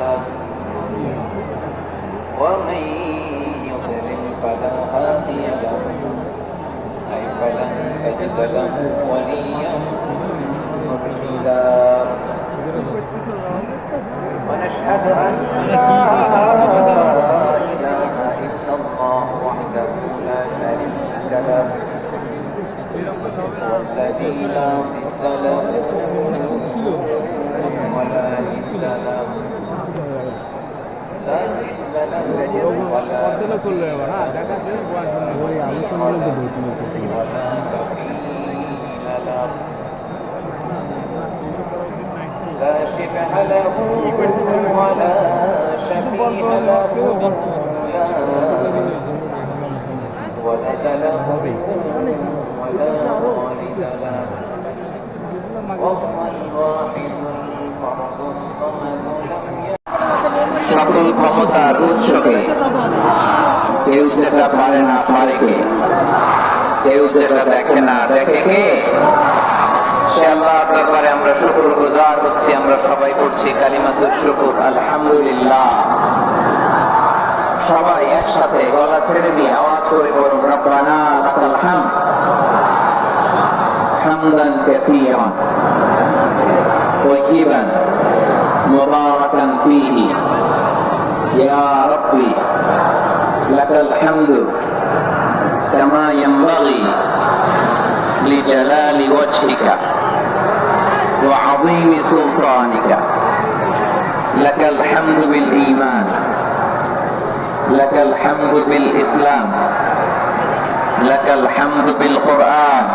له ومن يضلل فلا هادي له أي فلن تجد له وليا مرشدا. ونشهد أن لا إله إلا الله وحده لا شريك له والذي لا ضد له ولا جد له. ولا করলো এবার হ্যাঁ দেখা শেষ বয়ান শুনলাম। ولا كفيل له لا شبه له ولا شبيه له لا ولد له ولا والد له وهو الواحد الفرد الصمد لم يلد সকল ক্ষমতা রুৎসকে কেউ যেটা পারে না পারে কে? কেউ যেটা দেখে না দেখে কে? আমরা গুজার হচ্ছি, আমরা সবাই করছি কালিমাতুর আলহামদুলিল্লাহ। সবাই একসাথে গলা ছেড়ে দিয়ে আওয়াজ করে বলুন হামদান يا ربي لك الحمد كما ينبغي لجلال وجهك وعظيم سلطانك لك الحمد بالإيمان لك الحمد بالإسلام لك الحمد بالقرآن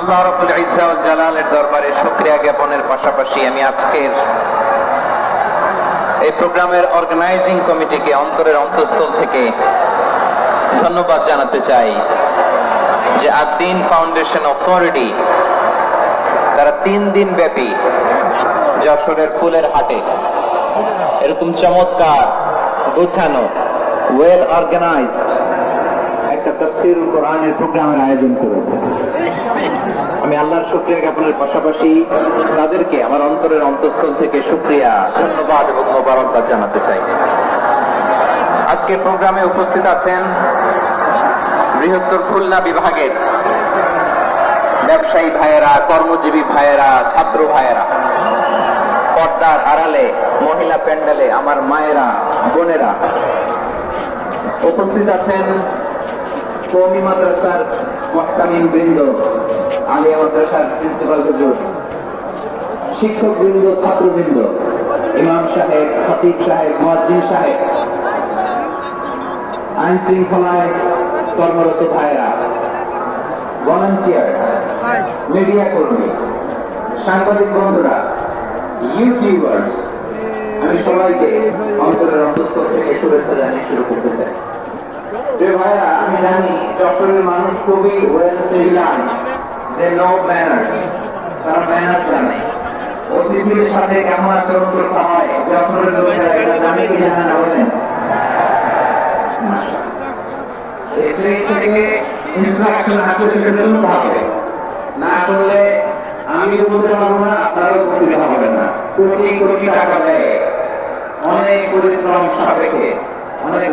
আল্লাহ রব্বুল ইজ্জা ওয়াল জালালের দরবারে শুকরিয়া জ্ঞাপনের পাশাপাশি আমি আজকের এই প্রোগ্রামের অর্গানাইজিং কমিটিকে অন্তরের অন্তঃস্থল থেকে ধন্যবাদ জানাতে চাই যে আদ্দিন ফাউন্ডেশন অথরিটি তারা তিন দিন ব্যাপী যশোরের ফুলের হাটে এরকম চমৎকার, গোছানো ওয়েল অর্গানাইজড একটা তফসির কোরআনের প্রোগ্রামের আয়োজন করেছে। আমি আল্লাহর শুক্রিয়া জ্ঞাপনের পাশাপাশি তাদেরকে আমার অন্তরের অন্তঃস্থল থেকে শুক্রিয়া, ধন্যবাদ এবং মোবারকবাদ জানাতে চাই। আজকের প্রোগ্রামে উপস্থিত আছেন বৃহত্তর খুলনা বিভাগের ব্যবসায়ী ভাইয়েরা, কর্মজীবী ভাইয়েরা, ছাত্র ভাইয়েরা, পর্দার আড়ালে, মহিলা প্যান্ডেলে, আমার মায়েরা, বোনেরা। উপস্থিত আছেন কৌমি মাদ্রাসার মহতামিম বৃন্দ। আলিয়া মাদ্রাসার প্রিন্সিপাল হুজুর শিক্ষক বৃন্দ ছাত্রবৃন্দ, ইমাম সাহেব, খতিব সাহেব, মুয়াজ্জিন সাহেব, আইন শৃঙ্খলায় কর্মরত ভাইরা ভলান্টিয়ার্স মিডিয়া কর্মী, সাংবাদিক বন্ধুরা ইউটিউবার্স আমি সবাইকে অন্তরের অন্তঃস্থল থেকে শুভেচ্ছা জানিয়ে শুরু করতে চাই। ভাইরা আমি জানি যশোরের মানুষ খুবই well civilize they know manners তারা ম্যানার্স জানে। অতিথির সাথে কেমন আচরণ করতে হয় যশোরের লোকেরা এটা জানে কি জানে না বলেন বলতে পারব না, আপনারাও কোটি টাকা দেয়। অনেক পরিশ্রম সাপেক্ষে। অনেক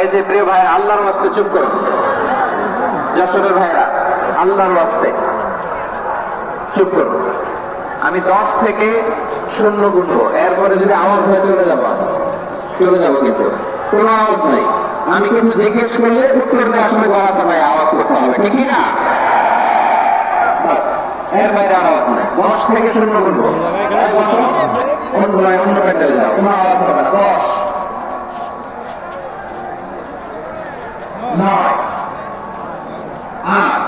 এই যে প্রিয় ভাই, আল্লাহর ওয়াস্তে চুপ করো। যশোরের ভাইরা আল্লাহর ওয়াস্তে চুপ করো। আমি দশ থেকে শূন্য গুনবো। এরপরে যদি আওয়াজ হয়ে চলে যাব চলে যাব কিন্তু। কোনো আওয়াজ নেই। আমি কিন্তু জিজ্ঞেস করলে উত্তর দেওয়ার সময় গলা পাতায় আওয়াজ করতে হবে। ঠিক না এর বাইরে আওয়াজ দশ থেকে শূন্য গুনবো। অন্য নয়, অন্য প্যান্ডেলে যাও। কোনো আওয়াজ হবে না। দশ। নয়। আট।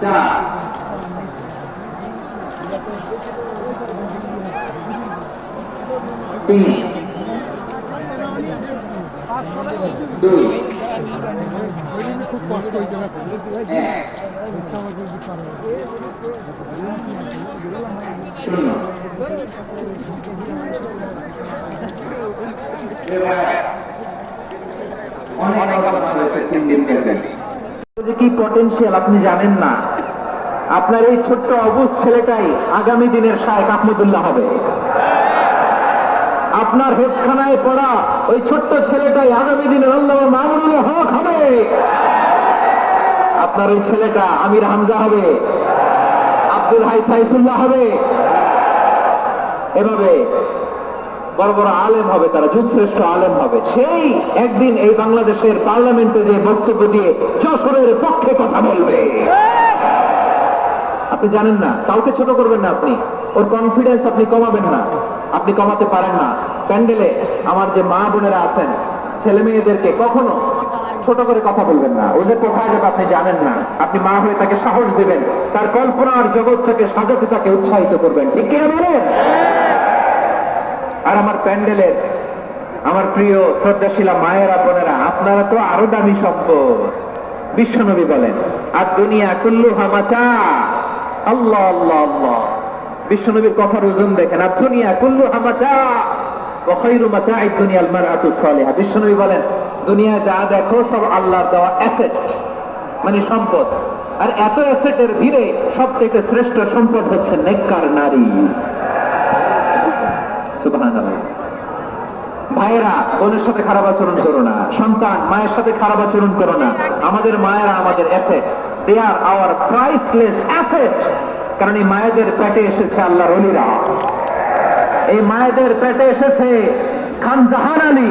চার তিন দুই দিন দেখবেন যে কি পটেনশিয়াল আপনি জানেন না? আপনার এই ছোট্ট অবুজ ছেলেটাই আগামী দিনের শায়েক আহমদুল্লাহ হবে। আপনার হেফখানায় পড়া ওই ছোট্ট ছেলেটাই আগামী দিনের আল্লাহ মামুনুল হক হবে। আপনার ওই ছেলেটা আমির হামজা হবে, আব্দুল হাই সাইফুল্লাহ হবে। এভাবে বড় বড় আলেম হবে, তারা যুগশ্রেষ্ঠ আলেম হবে। সেই একদিন এই বাংলাদেশের পার্লামেন্টে যে বক্তব্য দিয়ে যশোরের পক্ষে কথা বলবে। আপনি জানেন না, কাউকে ছোট করবেন না আপনি। ওর কনফিডেন্স আপনি কমাবেন না, আপনি কমাতে পারেন না। প্যান্ডেলে আমার যে মা বোনেরা আছেন ছেলে মেয়েদেরকে কখনো ছোট করে কথা বলবেন না। ও যে কোথায় যাবে আপনি জানেন না। আপনি মা হয়ে তাকে সাহস দেবেন। তার কল্পনার জগৎ থেকে, সাজাতে তাকে উৎসাহিত করবেন। ঠিক কিনা বলেন? আর আমার প্যান্ডেলের আমার প্রিয় শ্রদ্ধাশীলা মায়ের আপনারা আপনারা তো আরও দামি সম্পদ। বিশ্বনবী বলেন আর দুনিয়া কুল্লু হামাচা আল্লাহ আল্লাহ আল্লাহ। বিশ্বনবীর কথার ওজন দেখেন আর দুনিয়া কুল্লু হামাচা বলেন দুনিয়া যা দেখো, সব আল্লাহর দেওয়া অ্যাসেট মানে সম্পদ। আর এত অ্যাসেটের ভিড়ে সবচেয়ে শ্রেষ্ঠ সম্পদ হচ্ছে নেককার নারী। ভাইয়েরা, বোনের সাথে খারাপ আচরণ করো না। সন্তান, মায়ের সাথে খারাপ আচরণ করো না। আমাদের মায়েরা আমাদের asset they are our priceless asset কারণ এই মায়েদের পেটে এসেছে আল্লাহর অলিরা। এই মায়েদের পেটে এসেছে খান জাহান আলী।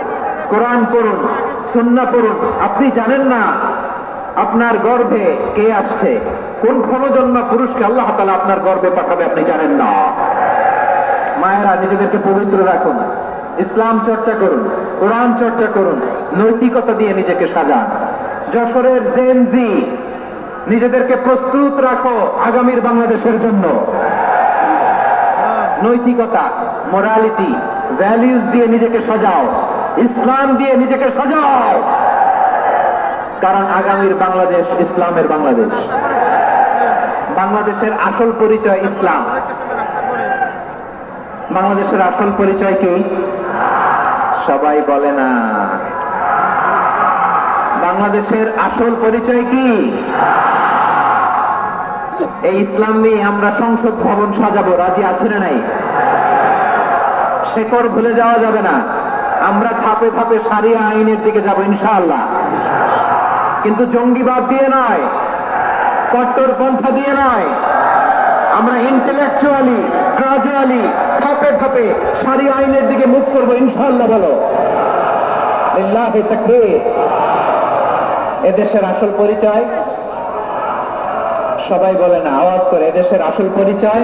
কোরআন পড়ুন সুন্না পড়ুন। আপনি জানেন না আপনার গর্ভে কে আসছে? কোন ক্ষণজন্মা পুরুষকে আল্লাহ তালা আপনার গর্ভে পাঠাবে আপনি জানেন না। মায়েরা, নিজেদেরকে পবিত্র রাখুন। ইসলাম চর্চা করুন, কোরআন চর্চা করুন, নৈতিকতা দিয়ে নিজেকে সাজান। যশোরের জেনজি নিজেদেরকে প্রস্তুত রাখো আগামীর বাংলাদেশের জন্য। নৈতিকতা মোরালিটি ভ্যালিউজ দিয়ে নিজেকে সাজাও। ইসলাম দিয়ে নিজেকে সাজাও। কারণ আগামীর বাংলাদেশ ইসলামের বাংলাদেশ। বাংলাদেশের আসল পরিচয় ইসলাম। বাংলাদেশের আসল পরিচয় কি? সবাই বলে না। বাংলাদেশের আসল পরিচয় কি? এই ইসলাম নিয়ে আমরা সংসদ ভবন সাজাবো। রাজি আছে না নাই? শেকড় ভুলে যাওয়া যাবে না। আমরা ধাপে ধাপে সারিয়া আইনের দিকে যাব, ইনশাআল্লাহ। কিন্তু জঙ্গিবাদ দিয়ে নয় কট্টরপন্থা দিয়ে নয়। আমরা ইন্টেলেকচুয়ালি গ্রাজুয়ালি ধাপে ধাপে সারি আইনের দিকে মুখ করব, ইনশাআল্লাহ বলো। এদেশের আসল পরিচয়? সবাই বলে না, আওয়াজ করে, এদেশের আসল পরিচয়?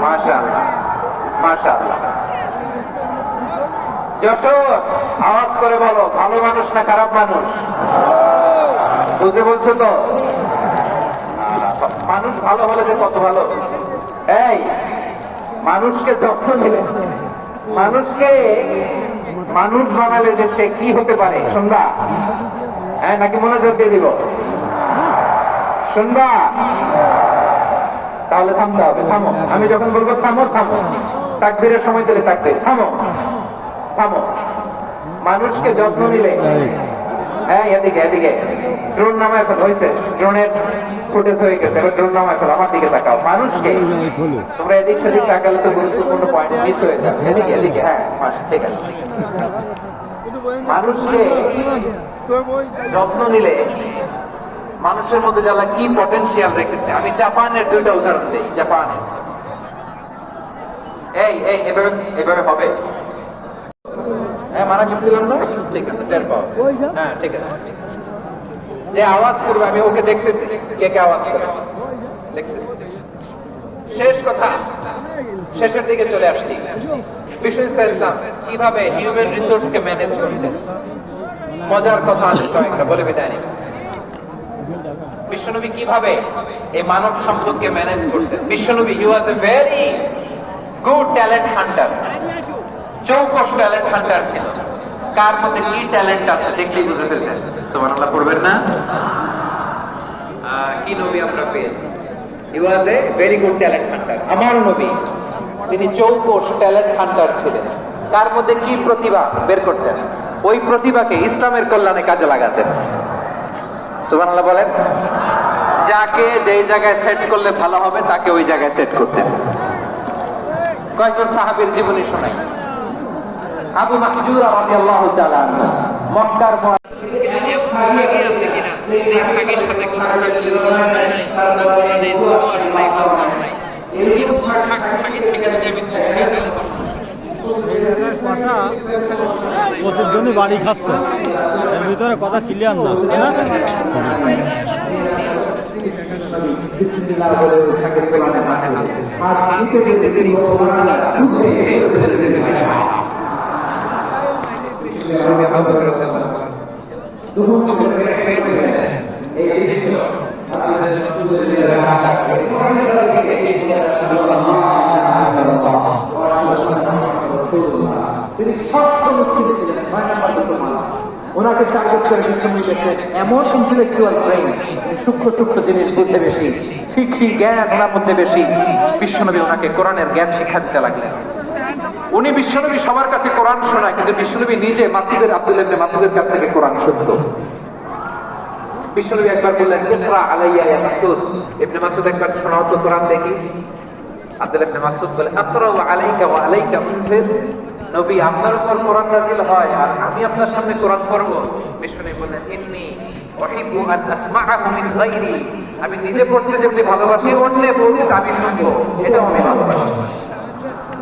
মাশা আল্লাহ মাশা আল্লাহ যশোর আওয়াজ করে বলো ভালো মানুষ না খারাপ মানুষ? বুঝতে বলছো তো? মানুষ ভালো হলে যে কত ভালো? এই, মানুষকে যত্ন নিলে মানুষকে মানুষ বানালে যে সে কি হতে পারে? শুনবা। হ্যাঁ নাকি মনোযোগ দিয়ে দিব? শুনবা? তাহলে থামতে হবে থামো। আমি যখন বলব থামো থামো। তাকবীরের সময় দিলে তাকবীর। থামো থামো। মানুষকে যত্ন নিলে হ্যাঁ এদিকে এদিকে। ড্রোন নামায় ফেল হয়েছে। ড্রোনের ফুটেজ হয়ে গেছে। এবার ড্রোন নামায় ফেল। আমার দিকে তাকাও। মানুষকে তোমরা এদিক সেদিক তাকালে তো গুরুত্বপূর্ণ পয়েন্ট মিস হয়ে যাবে। এদিকে এদিকে হ্যাঁ ঠিক আছে। মানুষকে যত্ন নিলে মানুষের মধ্যে যারা কি পটেনশিয়াল রেখেছে? আমি জাপানের দুইটা উদাহরণ দিই জাপানের এই এই এভাবে এভাবে হবে। হ্যাঁ মারা গেছিলাম না? ঠিক আছে, টের পাও। হ্যাঁ ঠিক আছে। যে আওয়াজ করবে, আমি ওকে দেখতেছি। কে কে আওয়াজ করে? শেষ কথা। শেষের দিকে চলে আসছি। বিষ্ণু ইসলাম কীভাবে হিউম্যান রিসোর্স কে ম্যানেজ করতেন মজার কথা কয়েকটা, বলে বিদায় নিব বিশ্বনবী কীভাবে এই মানব সম্পদকে ম্যানেজ করতেন বিশ্বনবী he was a very good talent hunter চৌকস talent hunter ছিল। কার মধ্যে কি ট্যালেন্ট আছে দেখলেই বুঝে ফেলতেন সুবহানাল্লাহ, পড়বেন না? কি নবী আমরা পেয়েছি? Was a very good talent hunter আমার নবী। তিনি চৌকস ট্যালেন্ট হান্টার ছিলেন। মধ্যে কি প্রতিভা? বের করতেন। ওই প্রতিভাকে ইসলামের কল্যাণে কাজে লাগাতেন। বলেন, যাকে যেই জায়গায় সেট করলে ভালো হবে, তাকে ওই জায়গায় সেট করতেন। কয়েকজন সাহাবীর জীবনী শোনাই। আবু মাহজুর রাদিয়াল্লাহু তাআলা মক্কার কথা প্রতিজনই বাড়ি খাচ্ছে। এর ভিতরে কথা ক্লিয়ার না ওনাকে টার্গেট করে এমন ইন্টেলেকচুয়াল সূক্ষ্ম সূক্ষ্ম জিনিস বুঝে বেশি শিখি জ্ঞান মধ্যে বেশি। বিশ্বনবী ওনাকে কোরআনের জ্ঞান শিক্ষা দিতে লাগলেন। উনি বিশ্বনবী সবার কাছে কোরআন শোনায়, কিন্তু বিশ্বনবী নিজে মাসুদের আব্দুল ইবনে মাসুদের কাছ থেকে কোরআন শুনতো। বিশ্বনবী একবার বললেন আলাইয়া ইয়া মাসুদ। ইবনে মাসুদ একবার শোনাও তো কোরআন দেখি। আব্দুল ইবনে মাসুদ বলে, আকরাউ আলাইকা ওয়া আলাইকা নবী, আপনার উপর কোরআন হয় আর আমি আপনার সামনে কোরআন পড়ব। বিশ্বনবী বললেন, ইন্নী আন আসমাআহু মিন আমি নিজে পড়তে যেমনি ভালোবাসি, অন্য পড়ুক আমি শুনব। এটাও আমি ভালোবাসি।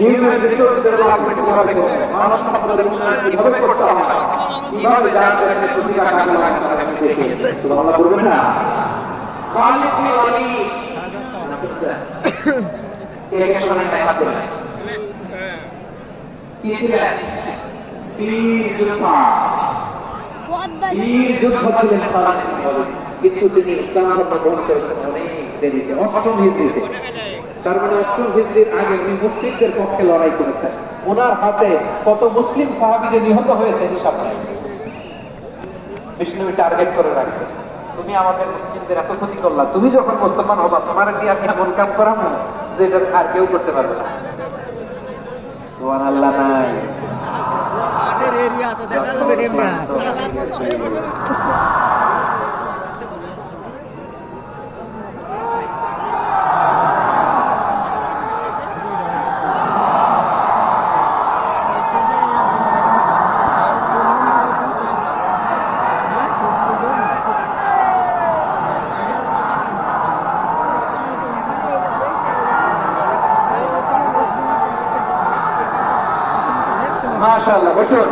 হিউম্যান রিসোর্সের ডেভেলপমেন্ট কীভাবে করতে হয় মানব সম্পদের উন্নয়ন কীভাবে করতে হয়? কীভাবে জানতে প্রতিভা কাজে লাগাতে হবে আমি দেখিয়েছি সুবহানাল্লাহ বলবেন না? খালিদ বিন ওয়ালিদ কে কে শোনেন নাই হাত তোলেন কি ছিলেন? বীর যোদ্ধা বীর যোদ্ধা ছিলেন খালিদ বিন ওয়ালিদ কিন্তু তিনি ইসলাম ধর্ম গ্রহণ করেছেন অনেক দেরিতে। তার মানে অষ্টম হিজরির আগে উনি মুসলিমদের পক্ষে লড়াই করেছেন। ওনার হাতে কত মুসলিম সাহাবি যে নিহত হয়েছে হিসাব নাই। বিষ্ণু টার্গেট করে রাখছে। তুমি আমাদের মুসলিমদের এত ক্ষতি করলা তুমি যখন মুসলমান হবা তোমার কি আমি এমন কাম করাবো যে এটা আর কেউ করতে পারবে না। সোহান আল্লাহ নাই এরিয়া তো দেখা যাবে এরিয়া মাশাআল্লাহ বসুন।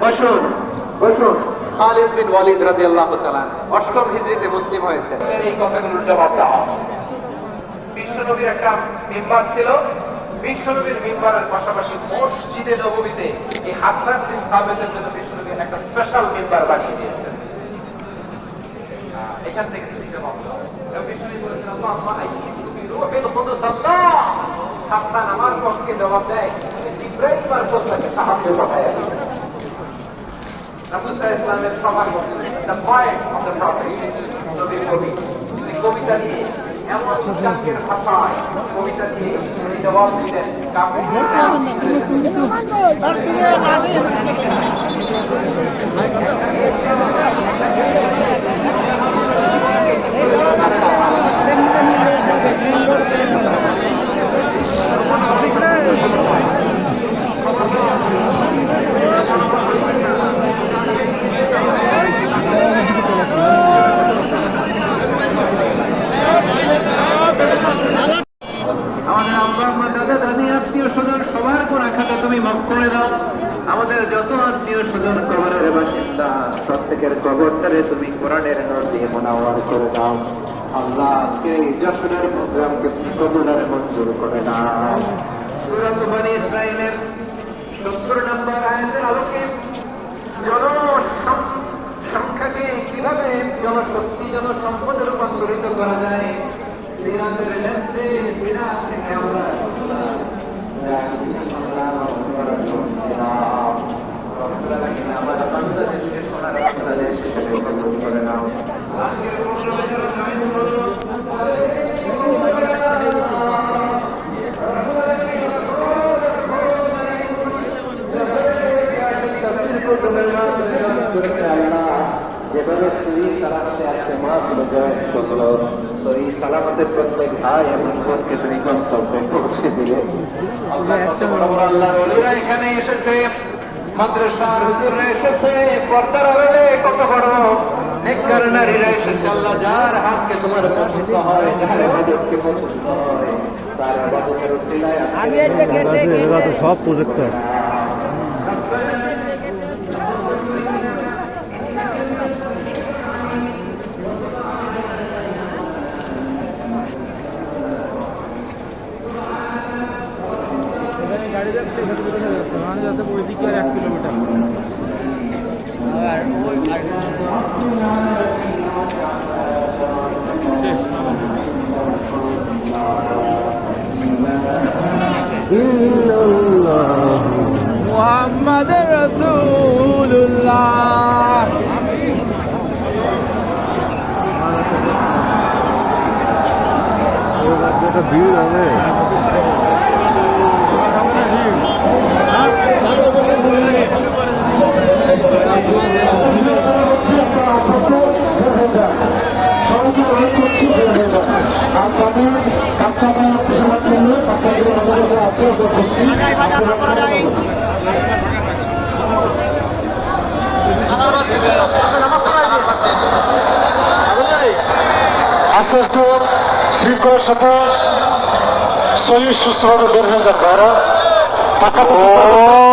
বসুন। বসুন। খালিদ বিন ওয়ালিদ রাদিয়াল্লাহু তাআলা অষ্টম হিজরিতে মুসলিম হয়েছে। এই কথাগুলোর জবাব দাও। বিশ্বনবীর একটা মেম্বার ছিল। বিশ্বনবীর মেম্বারের পাশাপাশি মসজিদে নববীতে এই হাসান বিন সাবেদের জন্য বিশ্বনবী একটা স্পেশাল মেম্বার বানিয়ে দিয়েছেন এখান থেকে তুমি জবাব দাও। বিশ্বনবী বলেছেন, আল্লাহুম্মা আইয়িদু বিরূহিল কুদুস আল্লাহ। হাসান আমার পক্ষে জবাব দেয়। মারফত তাকে সাহায্য পাঠায়। রাসূল সাল্লাল্লাহু আলাইহি ওয়াসাল্লামের সবার মধ্যে the point of the prophet নবীর কবি। তিনি কবিতা দিয়ে এমন উচ্চাঙ্গের ভাষায় কবিতা দিয়ে তিনি জবাব দিতেন কাফিরদের আমাদের আব্বা আম্মা দাদা দাদি আত্মীয় স্বজন সবার কোন খাতে তুমি মাফ করে দাও আমাদের যত আত্মীয় স্বজন কবরের বাসিন্দা প্রত্যেকের কবরটারে তুমি কোরআনের নর দিয়ে মোনাওয়ার করে দাও। আল্লাহ আজকে যশোরের প্রোগ্রামকে তুমি মঞ্জুর করে দাও। ইসরাইলের 70 নম্বর আয়াতের আলোকে জনসং- সংখ্যাকে কীভাবে জনশক্তি, জনসম্পদে রূপান্তরিত করা যায়, সিরাতের লেন্সে সিরাত আমরা কবুল করে নাও। যেভাবে সহি সালামতে আজকে মাহফিলে জয়েন করল সহি এখানে এসেছে। মাদ্রাসার হুজুররা এসেছে। পর্দার কত বড় নেককার নারীরা এসেছে আল্লাহ যার হাতকে তোমার পছন্দ হয় যার ইবাদতকে পছন্দ হয় তার ইবাদতের উসিলায় আমি এরা তো সব প্রজেক্টর গাড়ি যাচ্ছে এখানে যাতে ওইদিকে আর এক কিলোমিটার। মোহাম্মদ রসুল্লাহ একটা ভিড় হবে। আস্তে আস্তে শৃঙ্খলার সাথে সহি সুস্থভাবে বের হয়ে যান ভাইরা পাকাপোক্ত